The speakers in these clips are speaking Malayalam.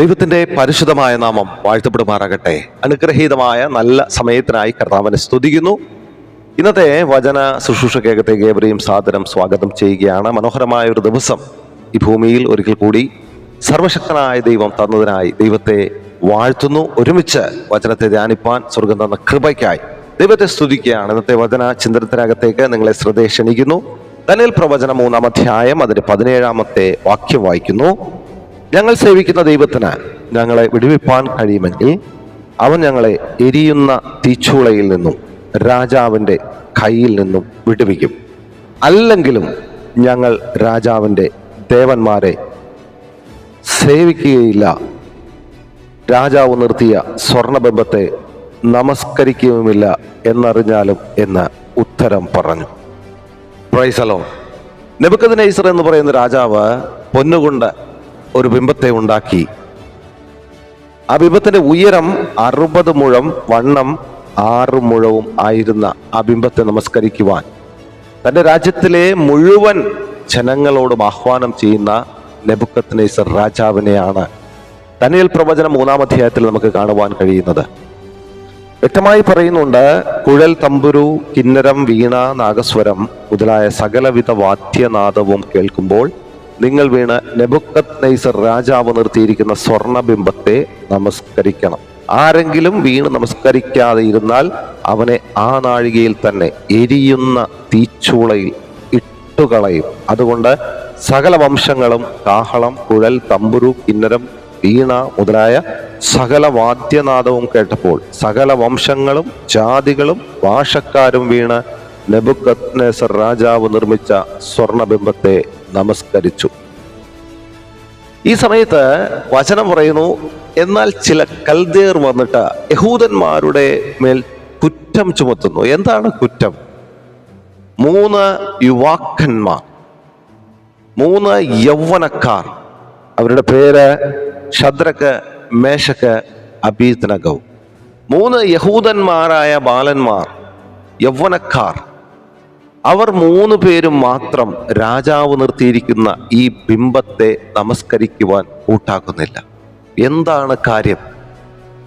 ദൈവത്തിന്റെ പരിശുദ്ധമായ നാമം വാഴ്ത്തപ്പെടുമാറാകട്ടെ. അനുഗ്രഹീതമായ നല്ല സമയത്തിനായി കർത്താവിനെ സ്തുതിക്കുന്നു. ഇന്നത്തെ വചന ശുശ്രൂഷ കേകത്തെ ഏവരെയും സാദരം സ്വാഗതം ചെയ്യുകയാണ്. മനോഹരമായ ഒരു ദിവസം ഈ ഭൂമിയിൽ ഒരിക്കൽ കൂടി സർവശക്തനായ ദൈവം തന്നതിനായി ദൈവത്തെ വാഴ്ത്തുന്നു. ഒരുമിച്ച് വചനത്തെ ധ്യാനിപ്പാൻ സ്വർഗം തന്ന കൃപയ്ക്കായി ദൈവത്തെ സ്തുതിക്കുകയാണ്. ഇന്നത്തെ വചന ചിന്തനത്തിനകത്തേക്ക് നിങ്ങളെ ശ്രദ്ധയെ ക്ഷണിക്കുന്നു. ധനൽ പ്രവചനം മൂന്നാം അധ്യായം അതിന്റെ പതിനേഴാമത്തെ വാക്യം വായിക്കുന്നു. ഞങ്ങൾ സേവിക്കുന്ന ദൈവത്തിന് ഞങ്ങളെ വിടുവിപ്പാൻ കഴിയുമെങ്കിൽ അവൻ ഞങ്ങളെ എരിയുന്ന തീച്ചൂളയിൽ നിന്നും രാജാവിന്റെ കയ്യിൽ നിന്നും വിടുവിക്കും. അല്ലെങ്കിലും ഞങ്ങൾ രാജാവിന്റെ ദേവന്മാരെ സേവിക്കുകയില്ല. രാജാവ് നിർത്തിയ സ്വർണബിംബത്തെ നമസ്കരിക്കുകയുമില്ല എന്നറിഞ്ഞാലും എന്ന് ഉത്തരം പറഞ്ഞു. പ്രൈസലോ നെബുക്കദ്നേസർ എന്ന് പറയുന്ന രാജാവ് പൊന്നുകൊണ്ട് ഒരു ബിംബത്തെ ഉണ്ടാക്കി. ആ ബിംബത്തിന്റെ ഉയരം അറുപത് മുഴം വണ്ണം ആറ് മുഴവും ആയിരുന്ന ആ ബിംബത്തെ നമസ്കരിക്കുവാൻ. തന്റെ രാജ്യത്തിലെ മുഴുവൻ ജനങ്ങളോടും ആഹ്വാനം ചെയ്യുന്ന നെബുക്കത്നേസർ രാജാവിനെയാണ് തനിയൽ പ്രവചനം മൂന്നാം അധ്യായത്തിൽ നമുക്ക് കാണുവാൻ കഴിയുന്നത്. വ്യക്തമായി പറയുന്നുണ്ട് കുഴൽ തമ്പുരു കിന്നരം വീണ നാഗസ്വരം മുതലായ സകലവിധ വാദ്യനാദവും കേൾക്കുമ്പോൾ നിങ്ങൾ വീണ നെബുക്കത് നൈസർ രാജാവ് നിർത്തിയിരിക്കുന്ന സ്വർണബിംബത്തെ നമസ്കരിക്കണം. ആരെങ്കിലും വീണ് നമസ്കരിക്കാതെ ഇരുന്നാൽ അവനെ ആ നാഴികയിൽ തന്നെ എരിയുന്ന തീച്ചൂളയിൽ ഇട്ടുകളയും. അതുകൊണ്ട് സകല വംശങ്ങളും കാഹളം കുഴൽ തമ്പുരു കിന്നരം വീണ മുതലായ സകല വാദ്യനാദവും കേട്ടപ്പോൾ സകല വംശങ്ങളും ജാതികളും ഭാഷക്കാരും വീണ് നെബുക്കത്നേസർ രാജാവ് നിർമ്മിച്ച സ്വർണബിംബത്തെ നമസ്കരിച്ചു. ഈ സമയത്ത് വചനം പറയുന്നു എന്നാൽ ചില കൽദേർ വന്നിട്ട് യഹൂദന്മാരുടെ മേൽ കുറ്റം ചുമത്തുന്നു. എന്താണ് കുറ്റം? മൂന്ന് യുവാക്കന്മാർ മൂന്ന് യൗവനക്കാർ അവരുടെ പേര് ഷദ്രക്ക് മേശക്ക് അബീദ്നഗൗ മൂന്ന് യഹൂദന്മാരായ ബാലന്മാർ യൗവനക്കാർ അവർ മൂന്ന് പേരും മാത്രം രാജാവ് നിർത്തിയിരിക്കുന്ന ഈ ബിംബത്തെ നമസ്കരിക്കുവാൻ കൂട്ടാക്കുന്നില്ല. എന്താണ് കാര്യം?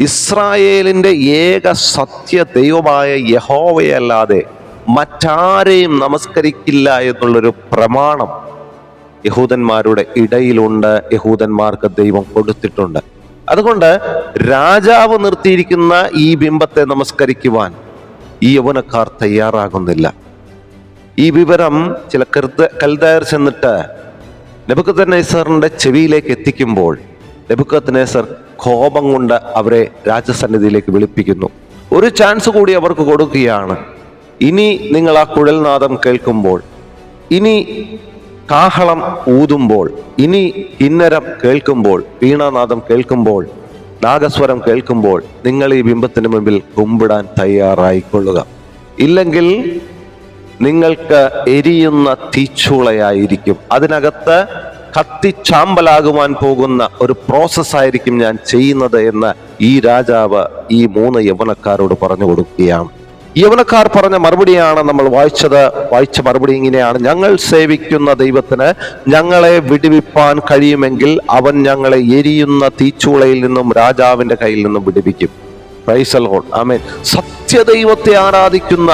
ഇസ്രായേലിന്റെ ഏക സത്യ ദൈവമായ യഹോവയല്ലാതെ മറ്റാരെയും നമസ്കരിക്കില്ല എന്നുള്ളൊരു പ്രമാണം യഹൂദന്മാരുടെ ഇടയിലുണ്ട് യഹൂദന്മാർക്ക് ദൈവം കൊടുത്തിട്ടുണ്ട്. അതുകൊണ്ട് രാജാവ് നിർത്തിയിരിക്കുന്ന ഈ ബിംബത്തെ നമസ്കരിക്കുവാൻ ഈ യൗവനക്കാർ തയ്യാറാകുന്നില്ല. ഈ വിവരം ചില കൃത കൽദായർ ചെന്നിട്ട് നെബുക്കത്ത് നെസറിന്റെ ചെവിയിലേക്ക് എത്തിക്കുമ്പോൾ നെബുക്കത്ത് നെസർ കോപം കൊണ്ട് അവരെ രാജസന്നിധിയിലേക്ക് വിളിപ്പിക്കുന്നു. ഒരു ചാൻസ് കൂടി അവർക്ക് കൊടുക്കുകയാണ്. ഇനി നിങ്ങൾ ആ കുഴൽനാദം കേൾക്കുമ്പോൾ ഇനി കാഹളം ഊതുമ്പോൾ ഇനി കിന്നരം കേൾക്കുമ്പോൾ വീണാനാദം കേൾക്കുമ്പോൾ നാഗസ്വരം കേൾക്കുമ്പോൾ നിങ്ങൾ ഈ ബിംബത്തിന് മുമ്പിൽ കുമ്പിടാൻ തയ്യാറായിക്കൊള്ളുക. ഇല്ലെങ്കിൽ നിങ്ങൾക്ക് എരിയുന്ന തീച്ചൂളയായിരിക്കും. അതിനകത്ത് കത്തിച്ചാമ്പലാകുവാൻ പോകുന്ന ഒരു പ്രോസസ്സായിരിക്കും ഞാൻ ചെയ്യുന്നത് എന്ന് ഈ രാജാവ് ഈ മൂന്ന് യൗവനക്കാരോട് പറഞ്ഞു കൊടുക്കുകയാണ്. യവനക്കാർ പറഞ്ഞ മറുപടിയാണ് നമ്മൾ വായിച്ചത്. വായിച്ച മറുപടി ഇങ്ങനെയാണ്. ഞങ്ങൾ സേവിക്കുന്ന ദൈവത്തിന് ഞങ്ങളെ വിടുവിപ്പാൻ കഴിയുമെങ്കിൽ അവൻ ഞങ്ങളെ എരിയുന്ന തീച്ചൂളയിൽ നിന്നും രാജാവിന്റെ കയ്യിൽ നിന്നും വിടുവിക്കും. പ്രൈസലോൺ ആമേൻ സത്യദൈവത്തെ ആരാധിക്കുന്ന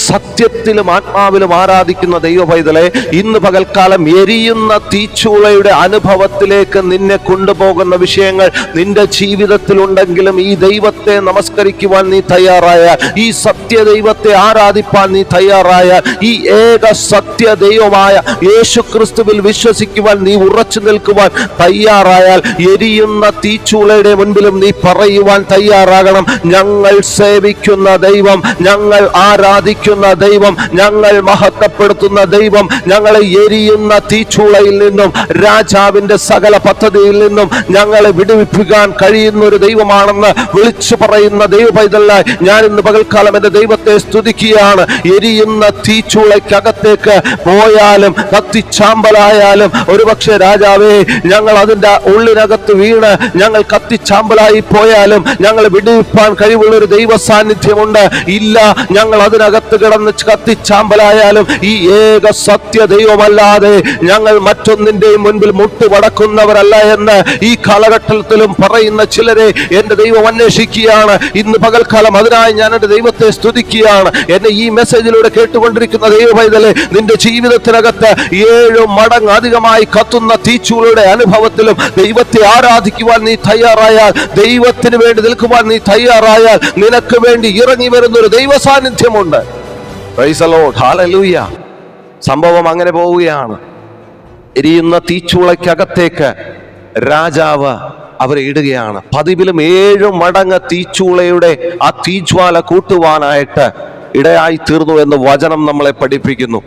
സത്യത്തിലും ആത്മാവിലും ആരാധിക്കുന്ന ദൈവ പൈതലെ ഇന്ന് പകൽക്കാലം എരിയുന്ന തീച്ചൂളയുടെ അനുഭവത്തിലേക്ക് നിന്നെ കൊണ്ടുപോകുന്ന വിഷയങ്ങൾ നിന്റെ ജീവിതത്തിലുണ്ടെങ്കിലും ഈ ദൈവത്തെ നമസ്കരിക്കുവാൻ നീ തയ്യാറായ ഈ സത്യ ദൈവത്തെ ആരാധിപ്പാൻ നീ തയ്യാറായ ഈ ഏക സത്യ ദൈവമായ യേശു ക്രിസ്തുവിൽ വിശ്വസിക്കുവാൻ നീ ഉറച്ചു നിൽക്കുവാൻ തയ്യാറായാൽ എരിയുന്ന തീച്ചൂളയുടെ മുൻപിലും നീ പറയുവാൻ തയ്യാറാകണം. ഞങ്ങൾ സേവിക്കുന്ന ദൈവം ഞങ്ങൾ ആരാധിക്കുന്ന ദൈവം ഞങ്ങൾ മഹത്വപ്പെടുത്തുന്ന ദൈവം ഞങ്ങളെ എരിയുന്ന തീച്ചൂളയിൽ നിന്നും രാജാവിന്റെ സകല പദ്ധതിയിൽ നിന്നും ഞങ്ങളെ വിടുവിപ്പിക്കാൻ കഴിയുന്ന ഒരു ദൈവമാണെന്ന് വിളിച്ചു പറയുന്ന ദൈവ പൈതലായി ഞാൻ ഇന്ന് പകൽക്കാലം എന്റെ ദൈവത്തെ സ്തുതിക്കുകയാണ്. എരിയുന്ന തീച്ചൂളയ്ക്കകത്തേക്ക് പോയാലും കത്തിച്ചാമ്പലായാലും ഒരുപക്ഷെ രാജാവേ ഞങ്ങൾ അതിന്റെ ഉള്ളിനകത്ത് വീണ് ഞങ്ങൾ കത്തിച്ചാമ്പലായി പോയാലും ഞങ്ങൾ വിടുവിപ്പാൻ കഴിവുള്ള ഒരു ദൈവ സാന്നിധ്യമുണ്ട് ഇല്ല ഞങ്ങൾ അതിനകത്ത് നരകത്ത് കിടന്ന് കത്തിച്ചാമ്പലായാലും ഈ ഏക സത്യ ദൈവമല്ലാതെ ഞങ്ങൾ മറ്റൊന്നിന്റെയും മുൻപിൽ മുട്ടുപടക്കുന്നവരല്ല എന്ന് ഈ കാലഘട്ടത്തിലും പറയുന്ന ചിലരെ എന്റെ ദൈവം അന്വേഷിക്കുകയാണ്. ഇന്ന് പകൽക്കാലം അതിനായി ഞാൻ എന്റെ ദൈവത്തെ സ്തുതിക്കുകയാണ്. എന്നെ ഈ മെസ്സേജിലൂടെ കേട്ടുകൊണ്ടിരിക്കുന്ന ദൈവ പൈതലെ നിന്റെ ജീവിതത്തിനകത്ത് ഏഴ് മടങ്ങ് അധികമായി കത്തുന്ന തീച്ചൂളുടെ അനുഭവത്തിലും ദൈവത്തെ ആരാധിക്കുവാൻ നീ തയ്യാറായാൽ ദൈവത്തിന് വേണ്ടി നിൽക്കുവാൻ നീ തയ്യാറായാൽ നിനക്ക് വേണ്ടി ഇറങ്ങി വരുന്ന ഒരു ദൈവ സാന്നിധ്യമുണ്ട് സംഭവം അങ്ങനെ പോവുകയാണ്. എരിയുന്ന തീച്ചൂളയ്ക്കകത്തേക്ക് രാജാവ് അവരെ ഇടുകയാണ്. പതിവിലും ഏഴ് മടങ്ങ് തീച്ചൂളയുടെ ആ തീജ്വാല കൂട്ടുവാനായിട്ട് ഇടയായി തീർന്നു എന്ന് വചനം നമ്മളെ പഠിപ്പിക്കുന്നു.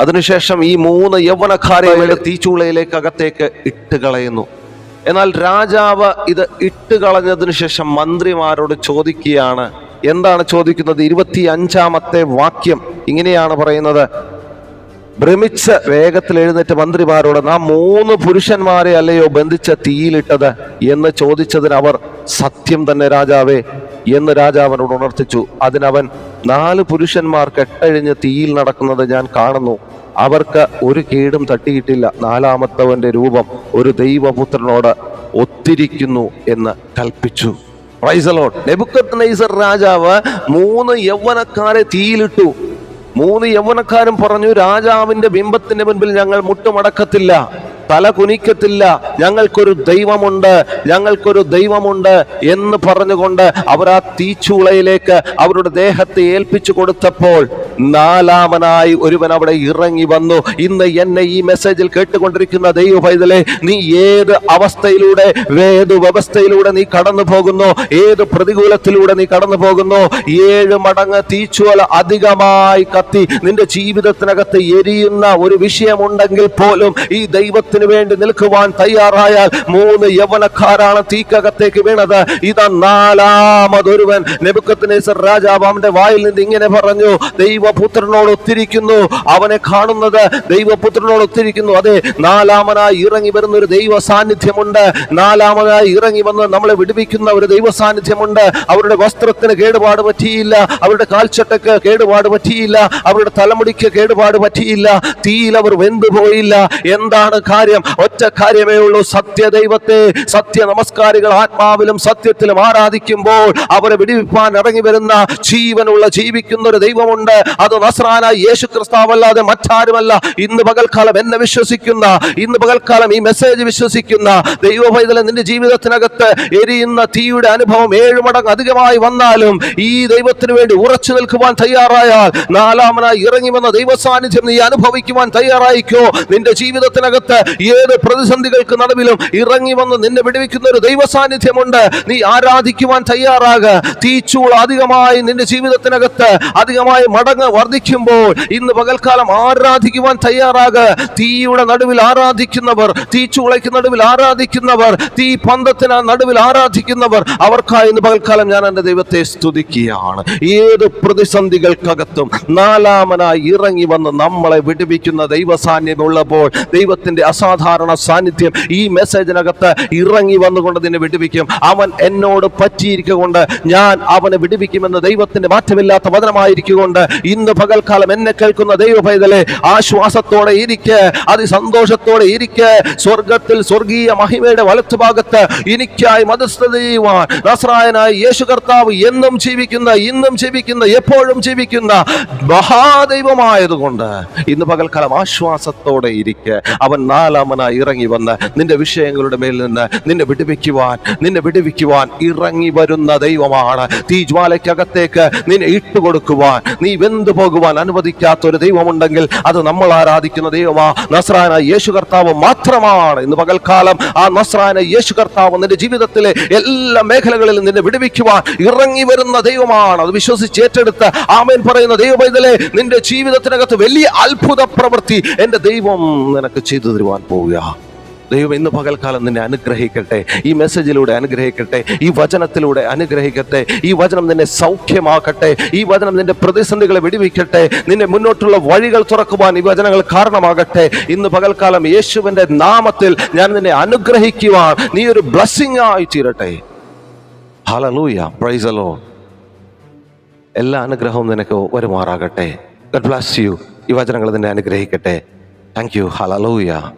അതിനുശേഷം ഈ മൂന്ന് യൗവനക്കാരെ തീച്ചൂളയിലേക്ക് അകത്തേക്ക് ഇട്ട് കളയുന്നു. എന്നാൽ രാജാവ് ഇത് ഇട്ട് കളഞ്ഞതിനു ശേഷം മന്ത്രിമാരോട് ചോദിക്കുകയാണ് എന്താണ് ചോദിക്കുന്നത്? ഇരുപത്തി അഞ്ചാമത്തെ വാക്യം ഇങ്ങനെയാണ് പറയുന്നത്. ഭ്രമിച്ച് വേഗത്തിൽ എഴുന്നേറ്റ് മന്ത്രിമാരോട് നാം മൂന്ന് പുരുഷന്മാരെ അല്ലയോ ബന്ധിച്ച തീയിലിട്ടത്? എന്ന് ചോദിച്ചതിന് അവർ സത്യം തന്നെ രാജാവേ എന്ന് രാജാവിനോട് ഉണർത്തിച്ചു. അതിനവൻ നാല് പുരുഷന്മാർ കെട്ടഴിഞ്ഞ് തീയിൽ നടക്കുന്നത് ഞാൻ കാണുന്നു. അവർക്ക് ഒരു കേടും തട്ടിയിട്ടില്ല. നാലാമത്തവന്റെ രൂപം ഒരു ദൈവപുത്രനോട് ഒത്തിരിക്കുന്നു എന്ന് കൽപ്പിച്ചു. നൈസർ രാജാവ് മൂന്ന് യൗവനക്കാരെ തീയിലിട്ടു. മൂന്ന് യൗവനക്കാരും പറഞ്ഞു രാജാവിന്റെ ബിംബത്തിന്റെ മുൻപിൽ ഞങ്ങൾ മുട്ടുമടക്കത്തില്ല. തല കുനിക്കത്തില്ല. ഞങ്ങൾക്കൊരു ദൈവമുണ്ട് ഞങ്ങൾക്കൊരു ദൈവമുണ്ട് എന്ന് പറഞ്ഞുകൊണ്ട് അവർ ആ തീച്ചൂളയിലേക്ക് അവരുടെ ദേഹത്തെ ഏൽപ്പിച്ചു കൊടുത്തപ്പോൾ നാലാമനായി ഒരുവൻ അവിടെ ഇറങ്ങി വന്നു. ഇന്ന് എന്നെ ഈ മെസ്സേജിൽ കേട്ടുകൊണ്ടിരിക്കുന്ന ദൈവ പൈതലെ നീ ഏത് അവസ്ഥയിലൂടെ ഏത് വ്യവസ്ഥയിലൂടെ നീ കടന്നു പോകുന്നു? ഏത് പ്രതികൂലത്തിലൂടെ നീ കടന്നു പോകുന്നു? ഏഴ് മടങ്ങ് തീച്ചുവല അധികമായി കത്തി. നിന്റെ ജീവിതത്തിനകത്ത് എരിയുന്ന ഒരു വിഷയമുണ്ടെങ്കിൽ പോലും ഈ ദൈവത്തിന് വേണ്ടി നിൽക്കുവാൻ തയ്യാറായാൽ മൂന്ന് യൗവനക്കാരാണ് തീക്കകത്തേക്ക് വീണത്. ഇതാ നാലാമതൊരുവൻ. നെബുക്കത്തിനേസർ രാജാവ് അവന്റെ വായിൽ നിന്ന് ഇങ്ങനെ പറഞ്ഞു ദൈവപുത്രനോട് ഒത്തിരിക്കുന്നു. അവനെ കാണുന്നത് ദൈവപുത്രനോട് ഒത്തിരിക്കുന്നു. അതെ നാലാമനായി ഇറങ്ങി വരുന്ന ഒരു ദൈവ സാന്നിധ്യമുണ്ട് നാലാമനായി ഇറങ്ങി വന്ന് നമ്മളെ വിടുവിക്കുന്ന ഒരു ദൈവ സാന്നിധ്യമുണ്ട് അവരുടെ വസ്ത്രത്തിന് കേടുപാട് പറ്റിയില്ല. അവരുടെ കാൽച്ചട്ടക്ക് കേടുപാട് പറ്റിയില്ല. അവരുടെ തലമുടിക്ക് കേടുപാട് പറ്റിയില്ല. തീയിൽ അവർ വെന്തുപോയില്ല. എന്താണ് കാര്യം ഒറ്റ കാര്യമേ ഉള്ളൂ സത്യദൈവത്തെ സത്യ നമസ്കാരികൾ ആത്മാവിലും സത്യത്തിലും ആരാധിക്കുമ്പോൾ അവരെ വിടിവിപ്പാൻ ഇറങ്ങി വരുന്ന ജീവനുള്ള ജീവിക്കുന്ന ഒരു ദൈവമുണ്ട്. അത് നസ്രാന യേശു ക്രിസ്താവല്ലാതെ മറ്റാരുമല്ല. ഇന്ന് പകൽക്കാലം എന്നെ വിശ്വസിക്കുന്ന ഇന്ന് പകൽക്കാലം ഈ മെസ്സേജ് വിശ്വസിക്കുന്ന ദൈവ പൈതലെ നിന്റെ ജീവിതത്തിനകത്ത് എരിയുന്ന തീയുടെ അനുഭവം ഏഴ് മടങ്ങ് അധികമായി വന്നാലും ഈ ദൈവത്തിന് വേണ്ടി ഉറച്ചു നിൽക്കുവാൻ തയ്യാറായാൽ നാലാമനായി ഇറങ്ങി വന്ന ദൈവ സാന്നിധ്യം നീ അനുഭവിക്കുവാൻ തയ്യാറായിക്കോ. നിന്റെ ജീവിതത്തിനകത്ത് ഏത് പ്രതിസന്ധികൾക്ക് നടുവിലും ഇറങ്ങി വന്ന് നിന്നെ വിടുവിക്കുന്ന ഒരു ദൈവ സാന്നിധ്യമുണ്ട് നീ ആരാധിക്കുവാൻ തയ്യാറാകുക തീച്ചൂൾ അധികമായി നിന്റെ ജീവിതത്തിനകത്ത് അധികമായി മടങ്ങ് വർദ്ധിക്കുമ്പോൾ ഇന്ന് പകൽക്കാലം ആരാധിക്കുവാൻ തയ്യാറാകുക തീയുടെ നടുവിൽ ആരാധിക്കുന്നവർ തീച്ചൂളയ്ക്ക് നടുവിൽ ആരാധിക്കുന്നവർ തീ പന്തത്തിന് നടുവിൽ ആരാധിക്കുന്നവർ അവർക്കായി ഇന്ന് പകൽക്കാലം ഞാൻ എന്റെ ദൈവത്തെ സ്തുതിക്കുകയാണ്. ഏത് പ്രതിസന്ധികൾക്കകത്തും നാലാമനായി ഇറങ്ങി വന്ന് നമ്മളെ വിടുവിക്കുന്ന ദൈവ സാന്നിധ്യമുള്ളപ്പോൾ ദൈവത്തിന്റെ അസാധാരണ സാന്നിധ്യം ഈ മെസ്സേജിനകത്ത് ഇറങ്ങി വന്നുകൊണ്ട് നിന്നെ വിടുവിക്കും. അവൻ എന്നോട് പറ്റിയിരിക്കൊണ്ട് ഞാൻ അവനെ വിടുവിക്കുമെന്ന് ദൈവത്തിന്റെ മാറ്റമില്ലാത്ത വചനമായിരിക്കുകൊണ്ട് ഇന്ന് പകൽക്കാലം എന്നെ കേൾക്കുന്ന ദൈവ പൈതലെ ആശ്വാസത്തോടെ ഇരിക്ക് അതിസന്തോഷത്തോടെ ഇരിക്ക്. സ്വർഗത്തിൽ സ്വർഗീയ മഹിമയുടെ വലത്തുഭാഗത്ത് എനിക്കായി മതസ്ഥത ചെയ്യുവാൻ നസ്രായനായ യേശു കർത്താവ് എന്നും ജീവിക്കുന്ന ഇന്നും ജീവിക്കുന്ന എപ്പോഴും ജീവിക്കുന്ന മഹാദൈവമായതുകൊണ്ട് ഇന്ന് പകൽക്കാലം ആശ്വാസത്തോടെ ഇരിക്ക്. അവൻ നാലാമനായി ഇറങ്ങി വന്ന് നിന്റെ വിഷയങ്ങളുടെ മേൽ നിന്ന് നിന്നെ വിടുവിക്കുവാൻ നിന്നെ വിടുവിക്കുവാൻ ഇറങ്ങി വരുന്ന ദൈവമാണ്. തീ ജ്വാലയ്ക്കകത്തേക്ക് നിന്നെ ഇട്ടുകൊടുക്കുവാൻ നീ വെന്തു പോകുവാൻ അനുവദിക്കാത്ത ഒരു ദൈവമുണ്ടെങ്കിൽ അത് നമ്മൾ ആരാധിക്കുന്ന ദൈവമാ. നസ്രാന യേശു കർത്താവ് മാത്രമാണ് ഇന്ന് പകൽക്കാലം. ആ നസ്രാന യേശു കർത്താവ് നിന്റെ ജീവിതത്തിലെ എല്ലാ മേഖലകളിലും നിന്നെ വിടുവിക്കുവാൻ ഇറങ്ങി വരുന്ന ദൈവമാണ്. അത് വിശ്വസിച്ച് ഏറ്റെടുത്ത് ആമേൻ പറയുന്ന ദൈവപൈതലെ നിന്റെ ജീവിതത്തിനകത്ത് വലിയ അത്ഭുത പ്രവൃത്തി എന്റെ ദൈവം നിനക്ക് ചെയ്തു തരുവാൻ പോവുക. ദൈവം ഇന്ന് പകൽക്കാലം നിന്നെ അനുഗ്രഹിക്കട്ടെ. ഈ മെസ്സേജിലൂടെ അനുഗ്രഹിക്കട്ടെ. ഈ വചനത്തിലൂടെ അനുഗ്രഹിക്കട്ടെ. ഈ വചനം നിന്നെ സൗഖ്യമാക്കട്ടെ. ഈ വചനം നിന്റെ പ്രതിസന്ധികളെ വെടിവെക്കട്ടെ. നിന്നെ മുന്നോട്ടുള്ള വഴികൾ തുറക്കുവാൻ ഈ വചനങ്ങൾ കാരണമാകട്ടെ. ഇന്ന് പകൽക്കാലം യേശുവിന്റെ നാമത്തിൽ ഞാൻ നിന്നെ അനുഗ്രഹിക്കുവാൻ നീ ഒരു ബ്ലസ്സിംഗ് ആയി തീരട്ടെ. ഹലലൂയ എല്ലാ അനുഗ്രഹവും നിനക്ക് വരുമാറാകട്ടെ. ഗഡ് ബ്ലാസ് യു ഈ വചനങ്ങൾ നിന്നെ അനുഗ്രഹിക്കട്ടെ. Thank you hallelujah